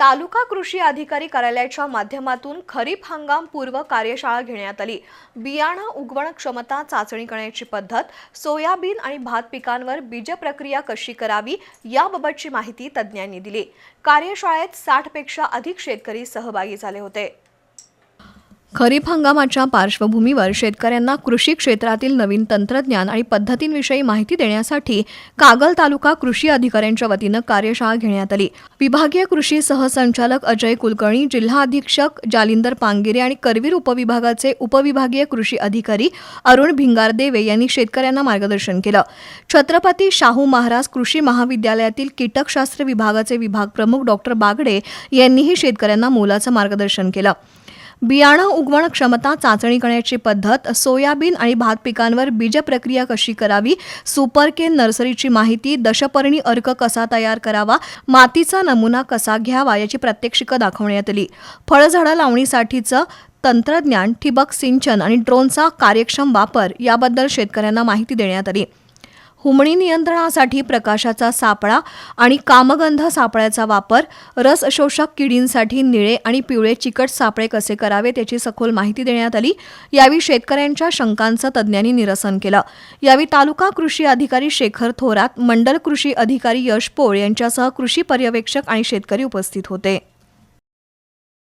तालुका कृषी अधिकारी कार्यालयाच्या माध्यमातून खरीप हंगाम पूर्व कार्यशाळा घेण्यात आली. बियाणं उगवण क्षमता चाचणी करण्याची पद्धत सोयाबीन आणि भात पिकांवर बीज प्रक्रिया कशी करावी याबाबतची माहिती तज्ज्ञांनी दिली. कार्यशाळेत साठपेक्षा अधिक शेतकरी सहभागी झाले होते. खरीप हंगामाच्या पार्श्वभूमीवर शेतकऱ्यांना कृषी क्षेत्रातील नवीन तंत्रज्ञान आणि पद्धतींविषयी माहिती देण्यासाठी कागल तालुका कृषी अधिकाऱ्यांच्या वतीनं कार्यशाळा घेण्यात आली. विभागीय कृषी सहसंचालक अजय कुलकर्णी जिल्हा अधीक्षक जालिंदर पांगिरे आणि करवीर उपविभागाचे उपविभागीय कृषी अधिकारी अरुण भिंगारदेवे यांनी शेतकऱ्यांना मार्गदर्शन केलं. छत्रपती शाहू महाराज कृषी महाविद्यालयातील कीटकशास्त्र विभागाचे विभाग प्रमुख डॉक्टर बागडे यांनीही शेतकऱ्यांना मोलाचं मार्गदर्शन केलं. बियाणं उगवण क्षमता चाचणी करण्याची पद्धत सोयाबीन आणि भात पिकांवर बीज प्रक्रिया कशी करावी सुपर केन नर्सरीची माहिती दशपर्णी अर्क कसा तयार करावा मातीचा नमुना कसा घ्यावा याची प्रात्यक्षिकं दाखवण्यात आली. फळझाडं लावणीसाठीचं तंत्रज्ञान ठिबक सिंचन आणि ड्रोनचा कार्यक्षम वापर याबद्दल शेतकऱ्यांना माहिती देण्यात आली. हुमणी नियंत्रणासाठी प्रकाशाचा सापळा आणि कामगंध सापळ्याचा वापर रस शोषक किडींसाठी निळे आणि पिवळे चिकट सापळे कसे करावेत याची सखोल माहिती देण्यात आली. यावेळी शेतकऱ्यांच्या शंकांचं तज्ज्ञांनी निरसन केलं. यावेळी तालुका कृषी अधिकारी शेखर थोरात मंडल कृषी अधिकारी यश पोळ यांच्यासह कृषी पर्यवेक्षक आणि शेतकरी उपस्थित होते.